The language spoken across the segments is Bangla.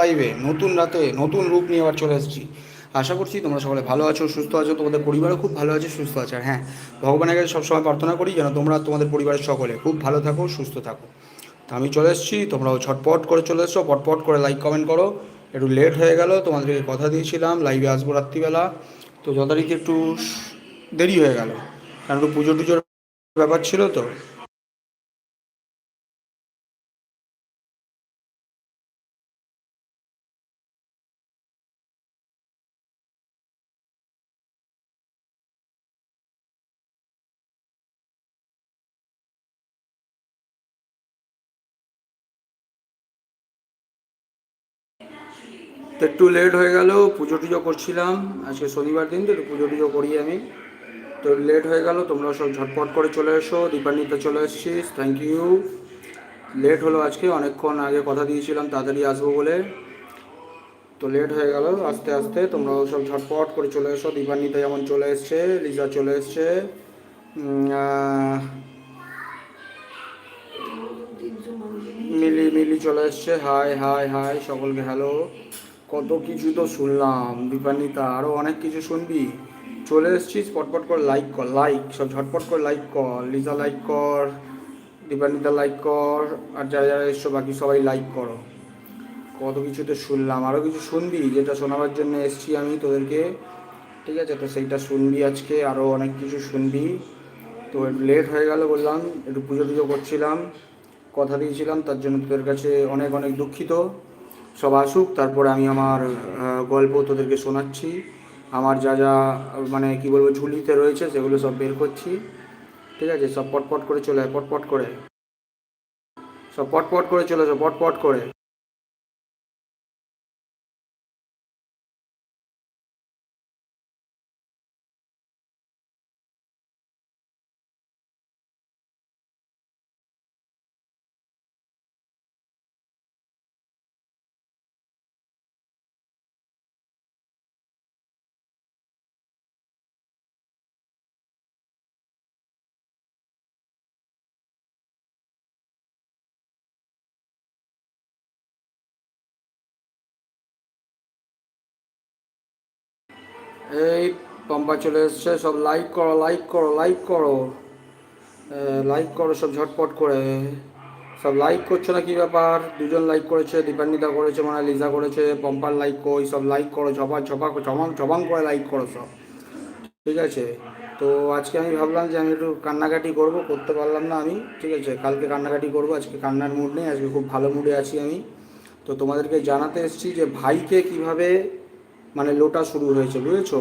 লাইভে নতুন রাতে নতুন রূপ নিয়ে আবার চলে এসেছি। আশা করছি তোমরা সকলে ভালো আছো, সুস্থ আছো, তোমাদের পরিবারও খুব ভালো আছে, সুস্থ আছে। আর হ্যাঁ ভগবানের কাছে সবসময় প্রার্থনা করি যেন তোমরা তোমাদের পরিবারের সকলে খুব ভালো থাকো, সুস্থ থাকো। তো আমি চলে এসেছি, তোমরাও ছটপট করে চলে এসছো পটপট করে লাইক কমেন্ট করো। একটু লেট হয়ে গেল, তোমাদেরকে কথা দিয়েছিলাম লাইভে আসব রাত্রিবেলা। তো যথারীতি একটু দেরি হয়ে গেল, কারণ একটু পুজো টুজোর ব্যাপার ছিল তো। তো একটু লেট হয়ে গেল, পুজো টুজো করছিলাম। আজকে শনিবার দিন, তো একটু পুজো টুজো করি আমি। তো লেট হয়ে গেল, তোমরা সব ঝটপট করে চলে এসো। দীপান্বিতা চলে এসছিস থ্যাংক ইউ লেট হলো আজকে, অনেকক্ষণ আগে কথা দিয়েছিলাম, তাড়াতাড়ি আসব বলে। তো লেট হয়ে গেল, আস্তে আস্তে তোমরাও সব ঝটপট করে চলে এসো। দীপান্বিতা যেমন চলে এসছে, লিজা চলে এসছে। মিলি মিলি চলে এসছে। হাই হাই হাই সকলকে হ্যালো কত কিছু তো শুনলাম, দীপান্বিতা আরও অনেক কিছু শুনবি। চলে এসছিস, পটপট করে লাইক কর লাইক সব ঝটপট করে লাইক কর, লিজা লাইক কর, দীপান্বিতা লাইক কর, আর যারা যারা এসছো বাকি সবাই লাইক করো। কত কিছু তো শুনলাম আরও কিছু শুনবি, যেটা শোনাবার জন্য এসছি আমি তোদেরকে। ঠিক আছে, তো সেইটা শুনবি আজকে আরও অনেক কিছু শুনবি। তো লেট হয়ে গেল বললাম, একটু পুজো টুজো করছিলাম, কথা দিয়েছিলাম, তার জন্য তোদের কাছে অনেক অনেক দুঃখিত। সব আসুক, তারপরে আমি আমার গল্প তোদেরকে শোনাচ্ছি। আমার যা যা মানে কি বলব, ঝুলিতে রয়েছে, সেগুলো সব বের করছি। ঠিক আছে? সব পটপট করে চলে পটপট করে। সব পটপট করে চলে পটপট করে। এই পম্পা চলে এসছে, সব লাইক করো লাইক করো লাইক করো। লাইক করো, সব ঝটপট করে। সব লাইক করছ না কি ব্যাপার? দুজন লাইক করেছে, দীপান্বিতা করেছে মানে লিজা করেছে, পম্পার লাইক কই, সব লাইক করো ঝপা ঝপা ঝমাং ঝমাং করে লাইক করো সব। ঠিক আছে? তো আজকে আমি ভাবলাম যে আমি একটু কান্নাকাটি করব, করতে পারলাম না আমি। ঠিক আছে? কালকে কান্নাকাটি করব, আজকে কান্নার মুড নেই, আজকে খুব ভালো মুডে আছি আমি। তো তোমাদেরকে জানাতে এসেছি যে ভাইকে কীভাবে মানে লোটা শুরু হয়েছে, বুঝেছ?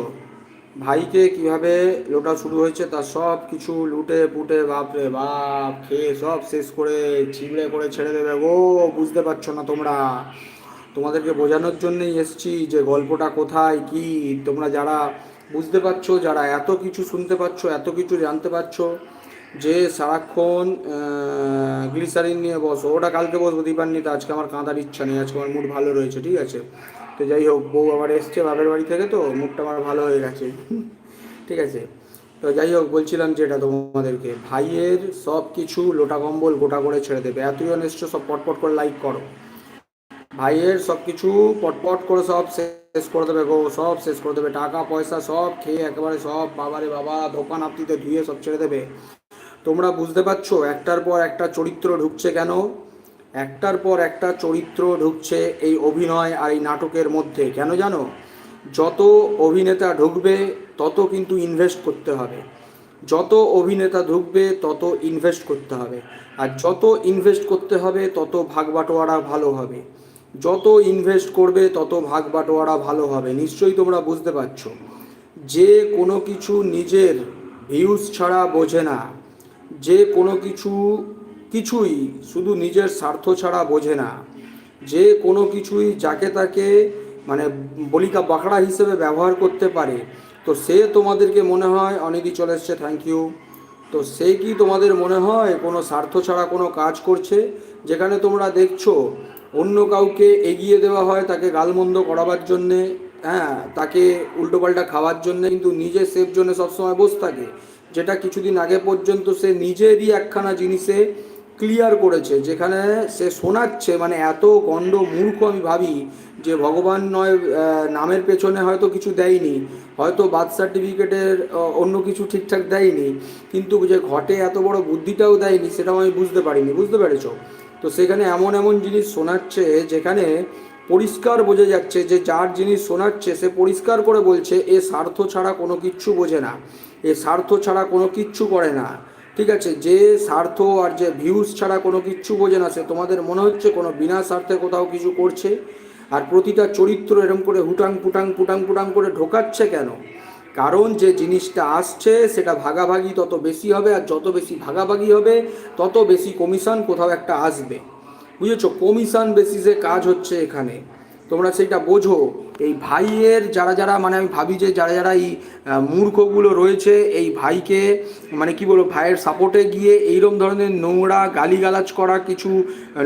ভাইকে কীভাবে লোটা শুরু হয়েছে তার সব কিছু লুটে পুটে, বাপরে বাপ, খেয়ে সব শেষ করে ছিঁড়ে করে ছেড়ে দেবে। ও, বুঝতে পারছ না তোমরা। তোমাদেরকে বোঝানোর জন্যই এসছি যে গল্পটা কোথায়, কি? তোমরা যারা বুঝতে পারছ, যারা এত কিছু শুনতে পাচ্ছ এত কিছু জানতে পারছ, যে সারাক্ষণ গ্লিসারিন নিয়ে বসো। ওটা কালকে বসবো দীপান্বিতা, আজকে আমার কাঁদার ইচ্ছা নেই, আজকে আমার মুড ভালো রয়েছে, ঠিক আছে? তো যাই হোক, বউ আবার এসছে বাপের বাড়ি থেকে তো, মুখটা আমার ভালো হয়ে গেছে। ঠিক আছে? তো যাই হোক, বলছিলাম যেটা তোমাদেরকে, ভাইয়ের সব কিছু লোটা কম্বল গোটা করে ছেড়ে দেবে। এতজন এসছো সব পটপট করে লাইক করো। ভাইয়ের সব কিছু পটপট করে সব শেষ করে দেবে গো, সব শেষ করে দেবে। টাকা, পয়সা সব খেয়ে একেবারে সব বাবারে বাবা দোকান আপতিতে ধুয়ে সব ছেড়ে দেবে। তোমরা বুঝতে পারছ, একটার পর একটা চরিত্র ঢুকছে কেন? একটার পর একটা চরিত্র ঢুকছে এই অভিনয় আর এই নাটকের মধ্যে। কেন জানো? যত অভিনেতা ঢুকবে, তত কিন্তু ইনভেস্ট করতে হবে। যত অভিনেতা ঢুকবে, তত ইনভেস্ট করতে হবে। আর যত ইনভেস্ট করতে হবে, তত ভাগ বাটোয়ারা ভালো হবে। যত ইনভেস্ট করবে, তত ভাগ বাটোয়ারা ভালো হবে। নিশ্চয়ই তোমরা বুঝতে পারছ। যে কোনো কিছু নিজের ভিউজ ছাড়া বোঝে না। যে কোনো কিছু কিছুই শুধু নিজের স্বার্থ ছাড়া বোঝে না। যে কোনো কিছুই যাকে তাকে মানে বলিকা বাঁকড়া হিসেবে ব্যবহার করতে পারে। তো সে তোমাদেরকে মনে হয়, অনিধি চলে এসছে থ্যাংক ইউ তো সে কি তোমাদের মনে হয়, কোনো স্বার্থ ছাড়া কোনো কাজ করছে? যেখানে তোমরা দেখছ, অন্য কাউকে এগিয়ে দেওয়া হয় তাকে গালমন্দ করাবার জন্যে হ্যাঁ তাকে উল্টোপাল্টা খাওয়ার জন্যে, কিন্তু নিজে সেফ জন্য সবসময় বসে থাকে। যেটা কিছুদিন আগে পর্যন্ত সে নিজেরই একখানা জিনিসে ক্লিয়ার করেছে, যেখানে সে শোনাচ্ছে মানে এত গণ্ড মূর্খ আমি ভাবি যে ভগবান নয় নামের পেছনে হয়তো কিছু দেয়নি, হয়তো বার্থ সার্টিফিকেটের অন্য কিছু ঠিকঠাক দেয়নি, কিন্তু যে ঘটে এত বড় বুদ্ধিটাও দেয়নি, সেটাও আমি বুঝতে পারিনি, বুঝতে পেরেছ? তো সেখানে এমন এমন জিনিস শোনাচ্ছে, যেখানে পরিষ্কার বোঝা যাচ্ছে যে যার জিনিস শোনাচ্ছে, সে পরিষ্কার করে বলছে, এ স্বার্থ ছাড়া কোনো কিচ্ছু বোঝে না, এ স্বার্থ ছাড়া কোনো কিচ্ছু করে না। ঠিক আছে, যে স্বার্থ আর যে ভিউজ ছাড়া কোনো কিচ্ছু বোঝে না সে, তোমাদের মনে হচ্ছে কোনো বিনা স্বার্থে কোথাও কিছু করছে? আর প্রতিটা চরিত্র এরম করে হুটাং পুটাং পুটাং পুটাং করে ঢোকাচ্ছে কেন? কারণ যে জিনিসটা আসছে, সেটা ভাগাভাগি তত বেশি হবে, আর যত বেশি ভাগাভাগি হবে, তত বেশি কমিশন কোথাও একটা আসবে। বুঝেছ? কমিশন বেসিসে কাজ হচ্ছে এখানে। তোমরা সেইটা বোঝো। এই ভাইয়ের যারা যারা মানে আমি ভাবি যে যারা যারা এই মূর্খগুলো রয়েছে, এই ভাইকে মানে কি বলব, ভাইয়ের সাপোর্টে গিয়ে এইরকম ধরনের নোংরা গালিগালাজ করা কিছু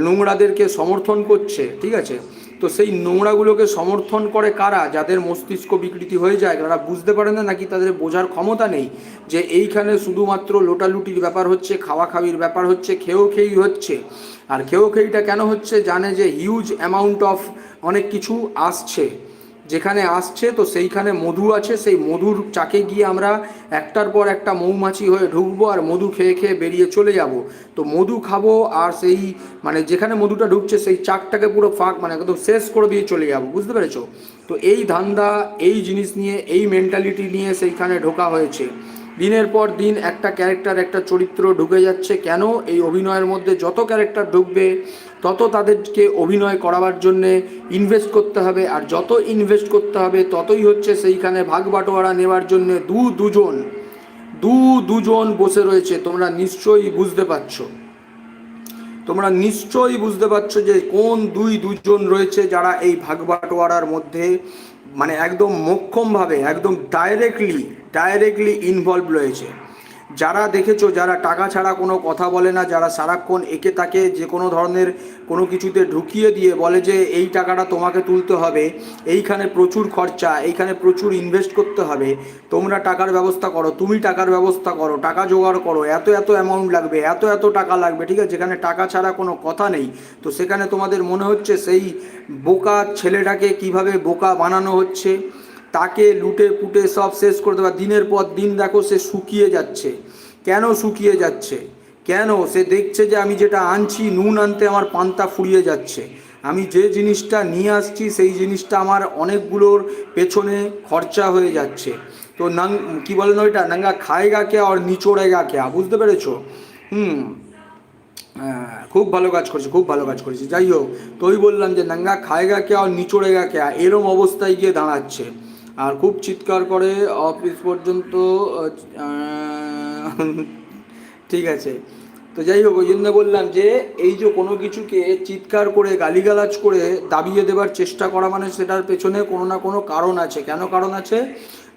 নোংরাদেরকে সমর্থন করছে, ঠিক আছে? তো সেই নোংরাগুলোকে সমর্থন করে কারা? যাদের মস্তিষ্ক বিকৃতি হয়ে যায়, তারা বুঝতে পারে না নাকি তাদের বোঝার ক্ষমতা নেই যে এইখানে শুধুমাত্র লোটালুটির ব্যাপার হচ্ছে খাওয়া খাওয়ির ব্যাপার হচ্ছে, খেয়েও খেয়েই হচ্ছে। আর খেয়েও খেয়েটা কেন হচ্ছে? জানে যে হিউজ অ্যামাউন্ট অফ অনেক কিছু আসছে। যেখানে আসছে, তো সেইখানে মধু আছে। সেই মধুর চাকে গিয়ে আমরা একটার পর একটা মৌমাছি হয়ে ঢুকবো আর মধু খেয়ে খেয়ে বেরিয়ে চলে যাব। তো মধু খাব আর সেই মানে যেখানে মধুটা ঢুকছে, সেই চাকটাকে পুরো ফাঁক মানে একদম শেষ করে দিয়ে চলে যাব। বুঝতে পেরেছ? তো এই ধান্দা, এই জিনিস নিয়ে, এই মেন্টালিটি নিয়ে সেইখানে ঢোকা হয়েছে। দিনের পর দিন একটা ক্যারেক্টার, একটা চরিত্র ঢুকে যাচ্ছে। কেন? এই অভিনয়ের মধ্যে যত ক্যারেক্টার ঢুকবে, তত তাদেরকে অভিনয় করাবার জন্যে ইনভেস্ট করতে হবে। আর যত ইনভেস্ট করতে হবে, ততই হচ্ছে সেইখানে ভাগ বাটোয়ারা নেওয়ার জন্যে দু দুজন দু দুজন বসে রয়েছে। তোমরা নিশ্চয়ই বুঝতে পারছ। তোমরা নিশ্চয়ই বুঝতে পারছ যে কোন দুই দুজন রয়েছে যারা এই ভাগ বাটোয়ারার মধ্যে মানে একদম মোক্ষমভাবে একদম ডাইরেক্টলি ডাইরেক্টলি ইনভলভ রয়েছে। যারা দেখেছ, যারা টাকা ছাড়া কোনো কথা বলে না, যারা সারাক্ষণ একে তাকে যে কোনো ধরনের কোনো কিছুতে ঢুকিয়ে দিয়ে বলে যে, এই টাকাটা তোমাকে তুলতে হবে, এইখানে প্রচুর খরচা, এইখানে প্রচুর ইনভেস্ট করতে হবে, তোমরা টাকার ব্যবস্থা করো, তুমি টাকার ব্যবস্থা করো, টাকা জোগাড় করো, এত এত অ্যামাউন্ট লাগবে, এত এত টাকা লাগবে, ঠিক আছে? যেখানে টাকা ছাড়া কোনো কথা নেই। তো সেখানে তোমাদের মনে হচ্ছে, সেই বোকা ছেলেটাকে কীভাবে বোকা বানানো হচ্ছে? তাকে লুটে পুটে সব শেষ করে দেওয়া। দিনের পর দিন দেখো সে শুকিয়ে যাচ্ছে। কেন শুকিয়ে যাচ্ছে? কেন? সে দেখছে যে আমি যেটা আনছি, নুন আনতে আমার পান্তা ফুরিয়ে যাচ্ছে। আমি যে জিনিসটা নিয়ে আসছি, সেই জিনিসটা আমার অনেকগুলোর পেছনে খরচা হয়ে যাচ্ছে। তো নাং, কী বলেন ওইটা? নাঙ্গা খায়গা কে আর নিচোড়েগা কে? বুঝতে পেরেছ? হুম। খুব ভালো কাজ করেছে, খুব ভালো কাজ করেছে। যাই হোক তো ওই বললাম যে নাঙ্গা খায়গা কে আর নিচড়েগা কে? এরম অবস্থায় গিয়ে দাঁড়াচ্ছে। আর খুব চিৎকার করে অফিস পর্যন্ত ঠিক আছে। তো যাই হোক, ওই জন্য বললাম যে, এই যে কোনো কিছুকে চিৎকার করে, গালিগালাজ করে দাবিয়ে দেবার চেষ্টা করা মানে সেটার পেছনে কোনো না কোনো কারণ আছে। কেন কারণ আছে?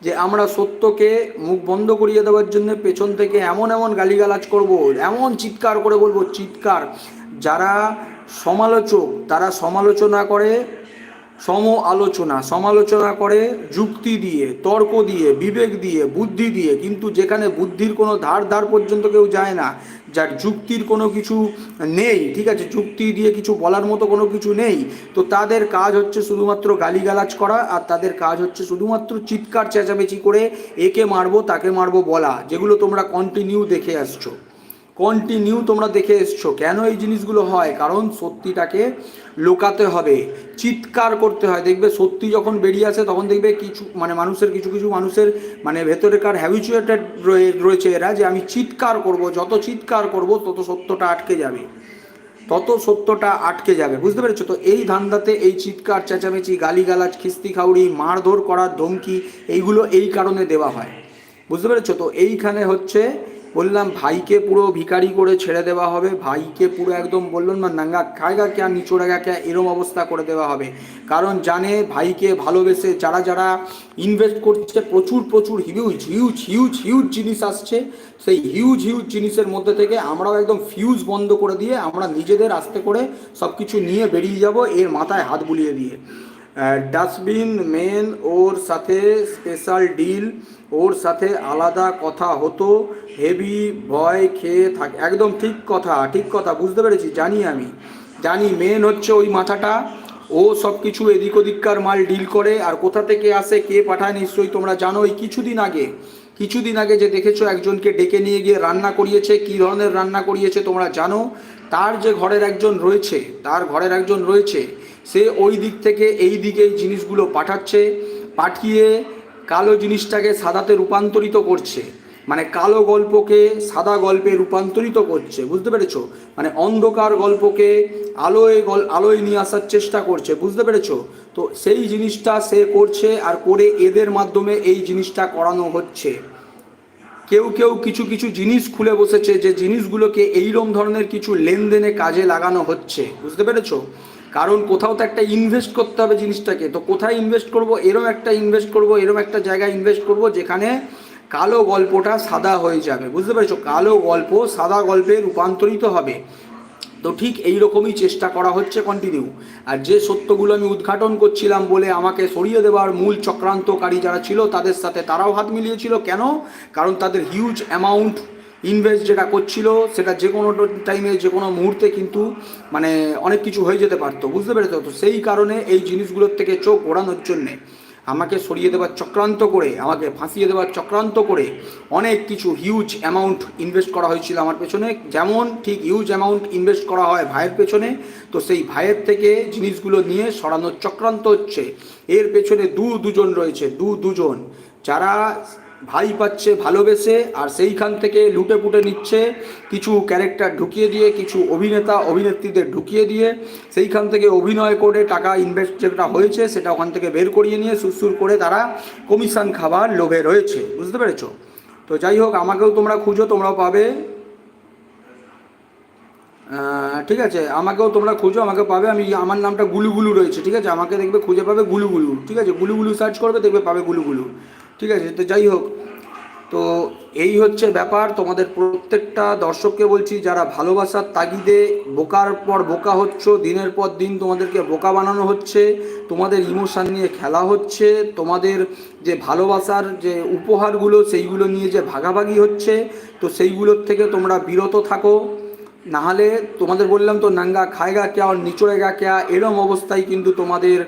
যে আমরা সত্যকে মুখ বন্ধ করিয়ে দেওয়ার জন্য পেছন থেকে এমন এমন গালিগালাজ করব, এমন চিৎকার করে বলব, চিৎকার। যারা সমালোচক, তারা সমালোচনা করে সম আলোচনা সমালোচনা করে, যুক্তি দিয়ে, তর্ক দিয়ে, বিবেক দিয়ে, বুদ্ধি দিয়ে, কিন্তু যেখানে বুদ্ধির কোনো ধার ধার পর্যন্ত কেউ যায় না, যার যুক্তির কোনো কিছু নেই, ঠিক আছে, যুক্তি দিয়ে কিছু বলার মতো কোনো কিছু নেই, তো তাদের কাজ হচ্ছে শুধুমাত্র গালিগালাজ করা, আর তাদের কাজ হচ্ছে শুধুমাত্র চিৎকার চেঁচামেচি করে, একে মারবো, তাকে মারবো বলা, যেগুলো তোমরা কন্টিনিউ দেখে আসছো। কন্টিনিউ তোমরা দেখে এসছো কেন এই জিনিসগুলো হয়? কারণ সত্যিটাকে লোকাতে হবে, চিৎকার করতে হয়। দেখবে সত্যি যখন বেরিয়ে আসে, তখন দেখবে কিছু মানে মানুষের, কিছু কিছু মানুষের মানে ভেতরেকার হ্যাবিচুয়েটেড রয়েছে এরা যে আমি চিৎকার করব, যত চিৎকার করব, তত সত্যটা আটকে যাবে। তত সত্যটা আটকে যাবে, বুঝতে পেরেছ? তো এই ধান্দাতে এই চিৎকার, চেঁচামেচি, গালিগালাজ খিস্তি খাউড়ি মারধর করার ধমকি, এইগুলো এই কারণে দেওয়া হয়। বুঝতে পেরেছ? তো এইখানে হচ্ছে বললাম, ভাইকে পুরো ভিখারি করে ছেড়ে দেওয়া হবে। ভাইকে পুরো একদম বললাম না নাঙ্গা খায়গা কে আর নিচোড়াগা কে এরম অবস্থা করে দেওয়া হবে। কারণ জানে ভাইকে ভালোবেসে যারা যারা ইনভেস্ট করছে, প্রচুর প্রচুর হিউজ হিউজ হিউজ হিউজ জিনিস আসছে। সেই হিউজ হিউজ জিনিসের মধ্যে থেকে আমরাও একদম ফিউজ বন্ধ করে দিয়ে আমরা নিজেদের আস্তে করে সব কিছু নিয়ে বেরিয়ে যাব এর মাথায় হাত বুলিয়ে দিয়ে। ডাস্টবিন মেন ওর সাথে স্পেশাল ডিল ওর সাথে আলাদা কথা হতো হেভি ভয় খেয়ে থাকে, একদম ঠিক কথা ঠিক কথা, বুঝতে পেরেছি, জানি আমি, জানি মেন হচ্ছে ওই মাথাটা, ও সব কিছু এদিক ওদিককার মাল ডিল করে, আর কোথা থেকে আসে, কে পাঠায় নিশ্চয়ই তোমরা জানো এই কিছুদিন আগে কিছুদিন আগে যে দেখেছ একজনকে ডেকে নিয়ে গিয়ে রান্না করিয়েছে, কী ধরনের রান্না করিয়েছে তোমরা জানো, তার যে ঘরের একজন রয়েছে, তার ঘরের একজন রয়েছে সে ওই দিক থেকে এই দিকে এই জিনিসগুলো পাঠাচ্ছে, পাঠিয়ে কালো জিনিসটাকে সাদাতে রূপান্তরিত করছে। মানে কালো গল্পকে সাদা গল্পে রূপান্তরিত করছে, বুঝতে পেরেছ? মানে অন্ধকার গল্পকে আলোয় গল, আলোয় নিয়ে আসার চেষ্টা করছে, বুঝতে পেরেছ? তো সেই জিনিসটা সে করছে আর করে এদের মাধ্যমে এই জিনিসটা করানো হচ্ছে। কেউ কেউ কিছু কিছু জিনিস খুলে বসেছে যে জিনিসগুলোকে এইরকম ধরনের কিছু লেনদেনে কাজে লাগানো হচ্ছে, বুঝতে পেরেছ? কারণ কোথাও তো একটা ইনভেস্ট করতে হবে জিনিসটাকে। তো কোথায় ইনভেস্ট করব? এরম একটা ইনভেস্ট করব, এরম একটা জায়গায় ইনভেস্ট করব যেখানে কালো গল্পটা সাদা হয়ে যাবে। বুঝতে পেরেছ? কালো গল্প সাদা গল্পে রূপান্তরিত হবে। তো ঠিক এই রকমই চেষ্টা করা হচ্ছে কন্টিনিউ আর যে সত্যগুলো আমি উদ্ঘাটন করছিলাম বলে আমাকে সরিয়ে দেওয়ার মূল চক্রান্তকারী যারা ছিল, তাদের সাথে তারাও হাত মিলিয়েছিল। কেন? কারণ তাদের হিউজ অ্যামাউন্ট ইনভেস্ট যেটা করছিল, সেটা যে কোনো টাইমে যে কোনো মুহূর্তে কিন্তু মানে অনেক কিছু হয়ে যেতে পারতো, বুঝতে পেরেছ? তো সেই কারণে এই জিনিসগুলোর থেকে চোখ ওড়ানোর জন্যে আমাকে সরিয়ে দেওয়ার চক্রান্ত করে, আমাকে ফাঁসিয়ে দেওয়ার চক্রান্ত করে অনেক কিছু হিউজ অ্যামাউন্ট ইনভেস্ট করা হয়েছিল আমার পেছনে। যেমন ঠিক হিউজ অ্যামাউন্ট ইনভেস্ট করা হয় ভাইয়ের পেছনে, তো সেই ভাইয়ের থেকে জিনিসগুলো নিয়ে সরানোর চক্রান্ত হচ্ছে। এর পেছনে দু দুজন রয়েছে দু দুজন যারা ভাই পাচ্ছে, ভালোবেসে, আর সেইখান থেকে লুটে পুটে নিচ্ছে, কিছু ক্যারেক্টার ঢুকিয়ে দিয়ে, কিছু অভিনেতা, অভিনেত্রীদের ঢুকিয়ে দিয়ে, সেইখান থেকে অভিনয় করে টাকা ইনভেস্ট যেটা হয়েছে, সেটা ওখান থেকে বের করিয়ে নিয়ে সুরসুর করে তারা কমিশন খাবার লোভে রয়েছে। বুঝতে পেরেছ? তো যাই হোক, আমাকেও তোমরা খুঁজো, তোমরাও পাবে। ঠিক আছে, আমাকেও তোমরা খুঁজো, আমাকে পাবে। আমি, আমার নামটা গুলুগুলু রয়েছে, ঠিক আছে? আমাকে দেখবে, খুঁজে পাবে গুলুগুলু, ঠিক আছে? গুলুগুলু সার্চ করবে, দেখবে পাবে গুলুগুলু। ঠিক আছে, তো যাই হোক, তো এই হচ্ছে ব্যাপার। তোমাদের প্রত্যেকটা দর্শককে বলছি, যারা ভালোবাসার তাগিদে বোকার পর বোকা হচ্ছ, দিনের পর দিন তোমাদেরকে বোকা বানানো হচ্ছে, তোমাদের ইমোশান নিয়ে খেলা হচ্ছে, তোমাদের যে ভালোবাসার যে উপহারগুলো, সেইগুলো নিয়ে যে ভাগাভাগি হচ্ছে, তো সেইগুলোর থেকে তোমরা বিরত থাকো। নাহলে তোমাদের বললাম তো, নাঙ্গা খায়গা কেয়া আর নিচড়েগা কেয়া? এরম অবস্থায় কিন্তু তোমাদের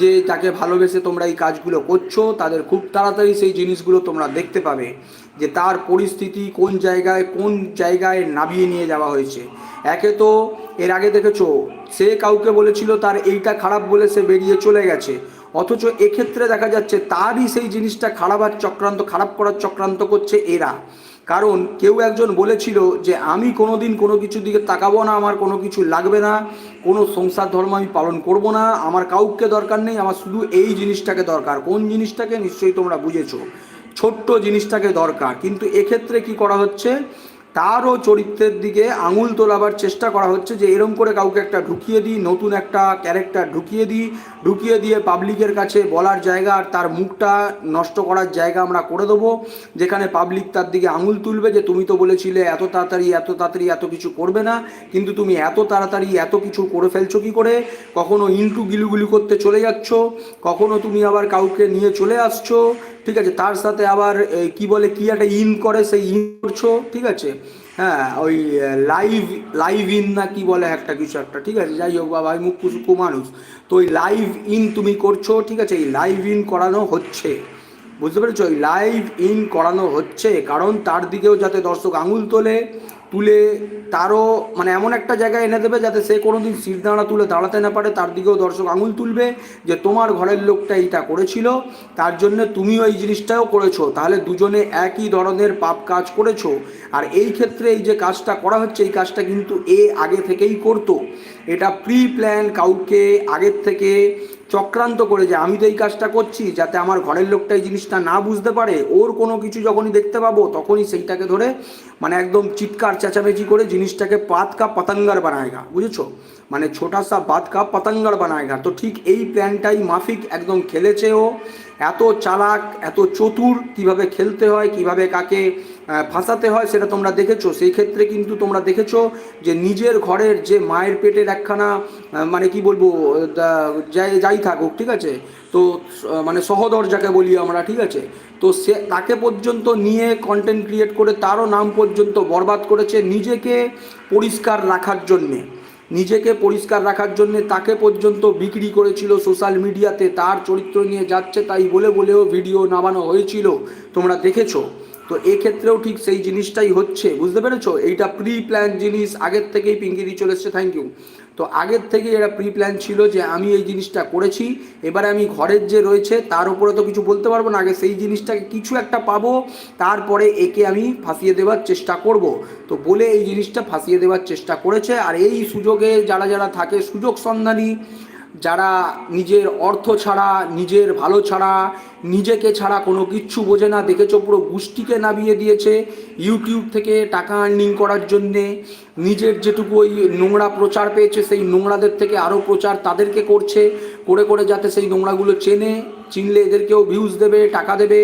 যে যাকে ভালোবেসে তোমরা এই কাজগুলো করছ, তাদের খুব তাড়াতাড়ি সেই জিনিসগুলো তোমরা দেখতে পাবে যে তার পরিস্থিতি কোন জায়গায় কোন জায়গায় নামিয়ে নিয়ে যাওয়া হয়েছে। একে তো এর আগে দেখেছ, সে কাউকে বলেছিল তার এইটা খারাপ বলে সে বেরিয়ে চলে গেছে। অথচ এক্ষেত্রে দেখা যাচ্ছে তারই সেই জিনিসটা খারাপ আর চক্রান্ত, খারাপ করার চক্রান্ত করছে এরা। কারণ কেউ একজন বলেছিল যে আমি কোনো দিন কোনো কিছুর দিকে তাকাবো না, আমার কোনো কিছু লাগবে না, কোনো সংসার ধর্ম আমি পালন করব না, আমার কাউকে দরকার নেই, আমার শুধু এই জিনিসটাকে দরকার। কোন জিনিসটাকে নিশ্চয়ই তোমরা বুঝেছ? ছোট্ট জিনিসটাকে দরকার। কিন্তু এক্ষেত্রে কি করা হচ্ছে? তারও চরিত্রের দিকে আঙুল তোলাবার চেষ্টা করা হচ্ছে যে এরম করে কাউকে একটা ঢুকিয়ে দিই, নতুন একটা ক্যারেক্টার ঢুকিয়ে দিই, ঢুকিয়ে দিয়ে পাবলিকের কাছে বলার জায়গা আর তার মুখটা নষ্ট করার জায়গা আমরা করে দেবো, যেখানে পাবলিক তার দিকে আঙুল তুলবে যে তুমি তো বলেছিলে এত তাড়াতাড়ি এত তাড়াতাড়ি এত কিছু করবে না, কিন্তু তুমি এত তাড়াতাড়ি এত কিছু করে ফেলছো কি করে? কখনো ইন্টু গিলুগুলি করতে চলে যাচ্ছ, কখনো তুমি আবার কাউকে নিয়ে চলে আসছো ঠিক আছে? তার সাথে আবার কি বলে, কি একটা ইন করে, সেই ইন করছ, ঠিক আছে? হ্যাঁ ওই লাইভ লাইভ ইন না কি বলে একটা কিছু একটা, ঠিক আছে? যাই হোক, বাবা মুখ কুসুকু মানুষ তো ওই লাইভ ইন তুমি করছ, ঠিক আছে? এই লাইভ ইন করানো হচ্ছে। বুঝতে পেরেছ? ওই লাইভ ইন করানো হচ্ছে, কারণ তার দিকেও যাতে দর্শক আঙুল তোলে তুলে তারও মানে এমন একটা জায়গায় এনে দেবে যাতে সে কোনোদিন সিট দাঁড়া তুলে দাঁড়াতে না পারে। তার দিকেও দর্শক আঙুল তুলবে যে তোমার ঘরের লোকটা এইটা করেছিল, তার জন্য তুমিও এই জিনিসটাও করেছ। তাহলে দুজনে একই ধরনের পাপ কাজ করেছ। আর এই ক্ষেত্রে এই যে কাজটা করা হচ্ছে, এই কাজটা কিন্তু এ আগে থেকেই করতো। এটা প্রি প্ল্যান কাউকে আগের থেকে চক্রান্ত করে যে আমি তো এই কাজটা করছি যাতে আমার ঘরের লোকটা এই জিনিসটা না বুঝতে পারে। ওর কোনো কিছু যখনই দেখতে পাবো, তখনই সেইটাকে ধরে মানে একদম চিৎকার, চেঁচামেচি করে জিনিসটাকে পাত কা পতঙ্গার বানায়গা, বুঝেছ? মানে ছোটা সা বাত কা পতঙ্গার বানায়গা। তো ঠিক এই প্ল্যানটাই মাফিক একদম খেলেছে ও। এত চালাক, এত চতুর কীভাবে খেলতে হয়, কীভাবে কাকে ফাঁসাতে হয়, সেটা তোমরা দেখেছ। সেই ক্ষেত্রে কিন্তু তোমরা দেখেছ যে নিজের ঘরের যে মায়ের পেটের একখানা মানে কি বলব যাই যাই থাকুক, ঠিক আছে? তো মানে সহদর যাকে বলি আমরা, ঠিক আছে? তো সে, তাকে পর্যন্ত নিয়ে কন্টেন্ট ক্রিয়েট করে, তারও নাম পর্যন্ত বরবাদ করেছে নিজেকে পরিষ্কার রাখার জন্যে। নিজেকে পরিষ্কার রাখার জন্য তাকে পর্যন্ত বিক্রি করেছিল সোশ্যাল মিডিয়াতে তার চরিত্র নিয়ে যাচ্ছে, তাই বলে বলেও ভিডিও নামানো হয়েছিল। তোমরা দেখেছ? তো এক্ষেত্রেও ঠিক সেই জিনিসটাই হচ্ছে। বুঝতে পেরেছ? এইটা প্রি প্ল্যান জিনিস, আগের থেকেই পিঙ্কি দিয়ে চলে এসছে থ্যাংক ইউ তো আগের থেকেই এটা প্রি প্ল্যান ছিল যে আমি এই জিনিসটা করেছি, এবারে আমি ঘরের যে রয়েছে তার উপরে তো কিছু বলতে পারব না, আগে সেই জিনিসটাকে কিছু একটা পাবো, তারপরে একে আমি ফাঁসিয়ে দেওয়ার চেষ্টা করব। তো বলে এই জিনিসটা ফাঁসিয়ে দেওয়ার চেষ্টা করেছে, আর এই সুযোগে যারা যারা থাকে, সুযোগ সন্ধানী যারা নিজের অর্থ ছাড়া, নিজের ভালো ছাড়া, নিজেকে ছাড়া কোনো কিচ্ছু বোঝে না, দেখেছ পুরো গোষ্ঠীকে নামিয়ে দিয়েছে ইউটিউব থেকে টাকা আর্নিং করার জন্যে। নিজের যেটুকু ওই নোংরা প্রচার পেয়েছে, সেই নোংরাদের থেকে আরও প্রচার তাদেরকে করছে, করে করে যাতে সেই নোংরাগুলো চেনে, চিনলে এদেরকেও ভিউজ দেবে, টাকা দেবে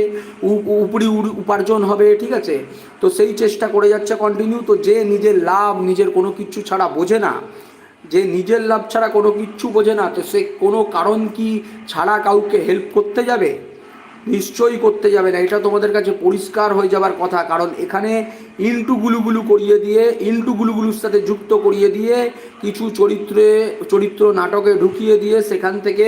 উপরি উপার্জন হবে, ঠিক আছে? তো সেই চেষ্টা করে যাচ্ছে কন্টিনিউ তো যে নিজের লাভ, নিজের কোনো কিচ্ছু ছাড়া বোঝে না যে নিজের লাভ ছাড়া কোনো কিচ্ছু বোঝে না, তো সে কোনো কারণ কি ছাড়া কাউকে হেল্প করতে যাবে? নিশ্চয়ই করতে যাবে না, এটা তোমাদের কাছে পরিষ্কার হয়ে যাবার কথা। কারণ এখানে ইন্টু গুলুগুলু করিয়ে দিয়ে ইন্টু গুলুগুলুর সাথে যুক্ত করিয়ে দিয়ে, কিছু চরিত্রে, চরিত্র নাটকে ঢুকিয়ে দিয়ে সেখান থেকে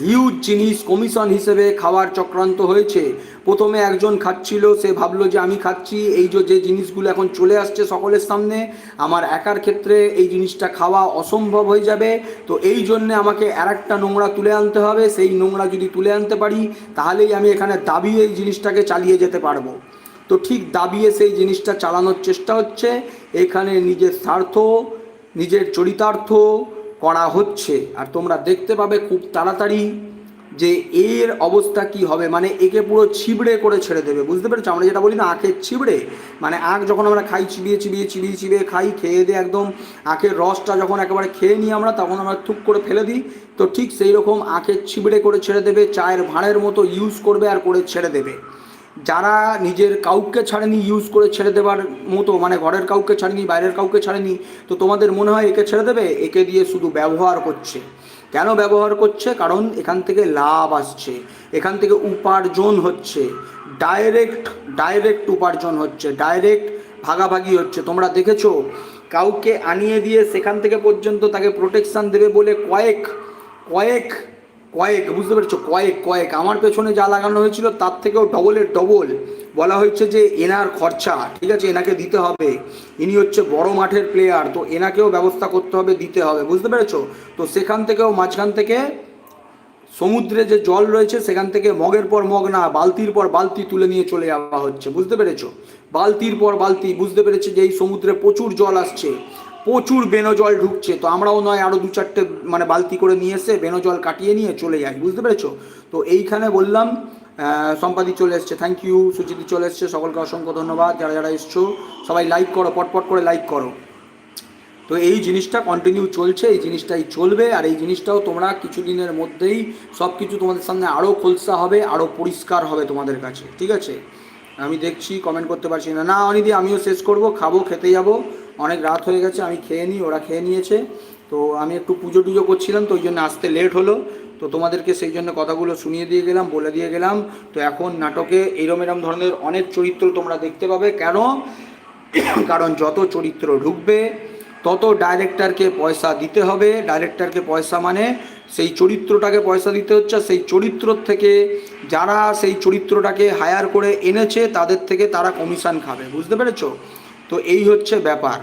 হিউজ জিনিস কমিশন হিসেবে খাওয়ার চক্রান্ত হয়েছে। প্রথমে একজন খাচ্ছিল, সে ভাবলো যে আমি খাচ্ছি, এই যে জিনিসগুলো এখন চলে আসছে সকলের সামনে, আমার একার ক্ষেত্রে এই জিনিসটা খাওয়া অসম্ভব হয়ে যাবে। তো এই জন্যে আমাকে আর একটা নোংরা তুলে আনতে হবে, সেই নোংরা যদি তুলে আনতে পারি, তাহলেই আমি এখানে দাবিয়ে এই জিনিসটাকে চালিয়ে যেতে পারব। তো ঠিক দাবিয়ে সেই জিনিসটা চালানোর চেষ্টা হচ্ছে। এখানে নিজের স্বার্থ, নিজের চরিতার্থ করা হচ্ছে। আর তোমরা দেখতে পাবে খুব তাড়াতাড়ি যে এর অবস্থা কি হবে। মানে একে পুরো ছিবড়ে করে ছেড়ে দেবে। বুঝতে পেরেছ? আমরা যেটা বলি না, আখের ছিবড়ে। মানে আখ যখন আমরা খাই, চিবিয়ে চিবিয়ে চিবিয়ে চিবিয়ে খাই, খেয়ে দিয়ে একদম আখের রসটা যখন একেবারে খেয়ে নিই আমরা, তখন আমরা থুক করে ফেলে দিই। তো ঠিক সেই রকম আখের ছিবড়ে করে ছেড়ে দেবে, চায়ের ভাঁড়ের মতো ইউজ করবে আর করে ছেড়ে দেবে। যারা নিজের কাউকে ছাড়েনি ইউজ করে ছেড়ে দেবার মতো মানে ঘরের কাউকে ছাড়েনি, বাইরের কাউকে ছাড়েনি, তো তোমাদের মনে হয় একে ছেড়ে দেবে? একে দিয়ে শুধু ব্যবহার করছে। কেন ব্যবহার করছে? কারণ এখান থেকে লাভ আসছে। এখান থেকে উপার্জন হচ্ছে। ডাইরেক্ট ডাইরেক্ট উপার্জন হচ্ছে। ডাইরেক্ট ভাগাভাগি হচ্ছে। তোমরা দেখেছ? কাউকে আনিয়ে দিয়ে সেখান থেকে পর্যন্ত তাকে প্রোটেকশন দেবে বলে কয়েক কয়েক কয়েক, বুঝতে পেরেছ? কয়েক কয়েক। আমার পেছনে যা লাগানো হয়েছিল, তার থেকেও ডবলের ডবল বলা হয়েছে যে, এনার খরচা, ঠিক আছে? এনাকে দিতে হবে। ইনি হচ্ছে বড় মাঠের প্লেয়ার তো এনাকেও ব্যবস্থা করতে হবে, দিতে হবে। বুঝতে পেরেছ? তো সেখান থেকেও মাঝখান থেকে সমুদ্রে যে জল রয়েছে, সেখান থেকে মগের পর মগ না, বালতির পর বালতি তুলে নিয়ে চলে যাওয়া হচ্ছে। বুঝতে পেরেছ? বালতির পর বালতি, বুঝতে পেরেছে যে, এই সমুদ্রে প্রচুর জল আসছে। প্রচুর বেনো জল ঢুকছে, তো আমরাও নয় আরও দু চারটে মানে বালতি করে নিয়ে এসে বেনো জল কাটিয়ে নিয়ে চলে যাই, বুঝতে পেরেছ? তো এইখানে বললাম সম্পাদি চলে এসছে থ্যাংক ইউ সুচিতি চলে এসছে, সকলকে অসংখ্য ধন্যবাদ, যারা যারা এসছো, সবাই লাইক করো, পটপট করে লাইক করো। তো এই জিনিসটা কন্টিনিউ চলছে, এই জিনিসটাই চলবে, আর এই জিনিসটাও তোমরা কিছুদিনের মধ্যেই সব কিছু তোমাদের সামনে আরও খোলসা হবে আরও পরিষ্কার হবে তোমাদের কাছে, ঠিক আছে? আমি দেখছি কমেন্ট করতে পারছি না। না অনিদি আমিও শেষ করব, খাব, খেতে যাব। অনেক রাত হয়ে গেছে, আমি খেয়ে নিই, ওরা খেয়ে নিয়েছে। তো আমি একটু পুজো টুজো করছিলাম, তো ওই জন্য আসতে লেট হলো। তো তোমাদেরকে সেই জন্য কথাগুলো শুনিয়ে দিয়ে গেলাম, বলে দিয়ে গেলাম। তো এখন নাটকে এরম এরম ধরনের অনেক চরিত্র তোমরা দেখতে পাবে। কেন? কারণ যত চরিত্র ঢুকবে, তত ডাইরেক্টরকে পয়সা দিতে হবে। ডাইরেক্টরকে পয়সা মানে সেই চরিত্রটাকে পয়সা দিতে হচ্ছে সেই চরিত্র থেকে যারা সেই চরিত্রটাকে হায়ার করে এনেছে, তাদের থেকে তারা কমিশন খাবে। বুঝতে পেরেছ? তো এই হচ্ছে ব্যাপার।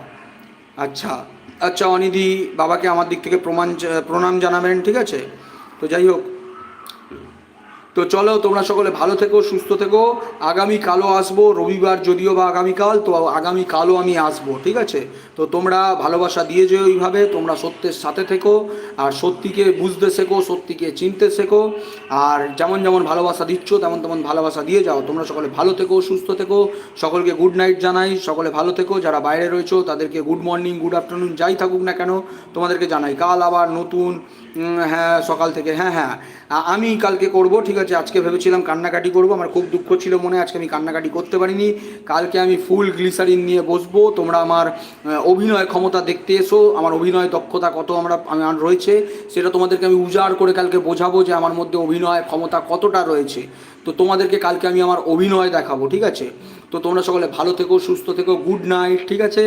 আচ্ছা আচ্ছা অনিধি বাবাকে আমার দিক থেকে প্রমাণ প্রণাম জানাবেন, ঠিক আছে? তো যাই হোক, তো চলো তোমরা সকলে ভালো থেকো, সুস্থ থেকো। আগামী কালও আসব, রবিবার যদিও বা আগামীকাল, তো আগামীকালও আমি আসব, ঠিক আছে? তো তোমরা ভালোবাসা দিয়ে যেও ওইভাবে তোমরা সত্যের সাথে থেকো, আর সত্যিকে বুঝতে শেখো, সত্যিকে চিনতে শেখো, আর যেমন যেমন ভালোবাসা দিচ্ছ, তেমন তেমন ভালোবাসা দিয়ে যাও। তোমরা সকলে ভালো থেকো, সুস্থ থেকো, সকলকে গুড নাইট জানাই, সকলে ভালো থেকো। যারা বাইরে রয়েছো, তাদেরকে গুড মর্নিং গুড আফটারনুন যাই থাকুক না কেন, তোমাদেরকে জানাই। কাল আবার নতুন হ্যাঁ সকাল থেকে হ্যাঁ হ্যাঁ আমি কালকে করব, ঠিক আছে, আজকে ভেবেছিলাম কান্নাকাটি করব, আমার খুব দুঃখ ছিল মনে, আজকে আমি কান্নাকাটি করতে পারিনি। কালকে আমি ফুল গ্লিসারিন নিয়ে বসবো, তোমরা আমার অভিনয় ক্ষমতা দেখতে এসো, আমার অভিনয় দক্ষতা কত আমরা আমার রয়েছে, সেটা তোমাদেরকে আমি উজাড় করে কালকে বোঝাবো যে আমার মধ্যে অভিনয় ক্ষমতা কতটা রয়েছে। তো তোমাদেরকে কালকে আমি আমার অভিনয় দেখাবো, ঠিক আছে? তো তোমরা সকলে ভালো থেকো, সুস্থ থেকো গুড নাইট ঠিক আছে?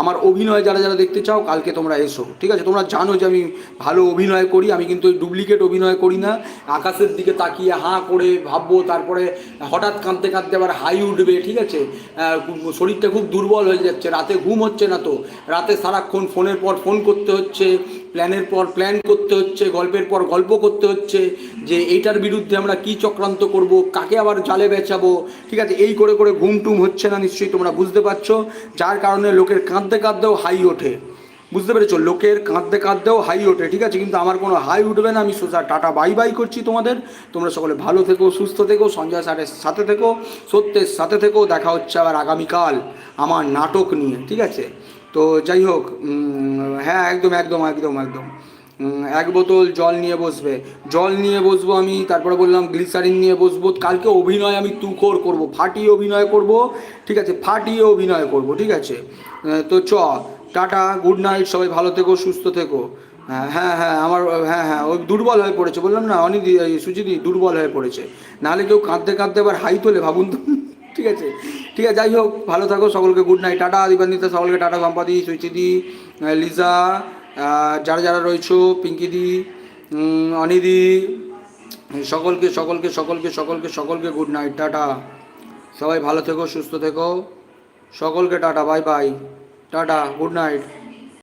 আমার অভিনয় যারা যারা দেখতে চাও, কালকে তোমরা এসো, ঠিক আছে? তোমরা জানো যে আমি ভালো অভিনয় করি, আমি কিন্তু ডুপ্লিকেট অভিনয় করি না। আকাশের দিকে তাকিয়ে হাঁ করে ভাববো, তারপরে হঠাৎ কাঁদতে কাঁদতে আবার হাই উঠবে, ঠিক আছে? শরীরটা খুব দুর্বল হয়ে যাচ্ছে, রাতে ঘুম হচ্ছে না তো। রাতে সারাক্ষণ ফোনের পর ফোন করতে হচ্ছে প্ল্যানের পর প্ল্যান করতে হচ্ছে, গল্পের পর গল্প করতে হচ্ছে, যে এইটার বিরুদ্ধে আমরা কি চক্রান্ত করব, কাকে আবার জালে বেচাবো, ঠিক আছে, এই করে করে ঘুম টুম হচ্ছে না নিশ্চয়ই, তোমরা বুঝতে পারছ? যার কারণে লোকের কাঁদতে কাঁদতেও হাই ওঠে। বুঝতে পেরেছ? লোকের কাঁদতে কাঁদতেও হাই ওঠে, ঠিক আছে? কিন্তু আমার কোনো হাই উঠবে না, আমি সোজা টাটা, বাই বাই করছি তোমাদের। তোমরা সকলে ভালো থেকো, সুস্থ থেকো, সঞ্জয় স্যারের সাথে থেকো, সত্যের সাথে থেকো, দেখা হচ্ছে আবার আগামীকাল আমার নাটক নিয়ে, ঠিক আছে? তো যাই হোক হ্যাঁ একদম একদম একদম একদম। এক বোতল জল নিয়ে বসবে। জল নিয়ে বসবো আমি, তারপরে বললাম গ্লিসারিন নিয়ে বসবো। কালকে অভিনয় আমি তুখোর করব ফাটিয়ে অভিনয় করব, ঠিক আছে? ফাটিয়ে অভিনয় করব, ঠিক আছে? তো চ, টাটা গুড নাইট সবাই ভালো থেকো, সুস্থ থেকো। হ্যাঁ হ্যাঁ হ্যাঁ আমার হ্যাঁ হ্যাঁ ওই দুর্বল হয়ে পড়েছে। বললাম না অনিদি এই সুচিদি দুর্বল হয়ে পড়েছে। নাহলে কেউ কাঁদতে কাঁদতে আবার হাই তোলে ভাবুন তো। ঠিক আছে? ঠিক আছে, যাই হোক, ভালো থাকো, সকলকে গুড নাইট টাটা দিবান্বিতা সকলকে টাটা সম্পাদি সুইচিদি লিজা যারা যারা রয়েছো পিঙ্কিদি অনিদি সকলকে সকলকে সকলকে সকলকে সকলকে গুড নাইট টাটা। সবাই ভালো থেকো, সুস্থ থেকো। সকলকে tata bye bye tata good night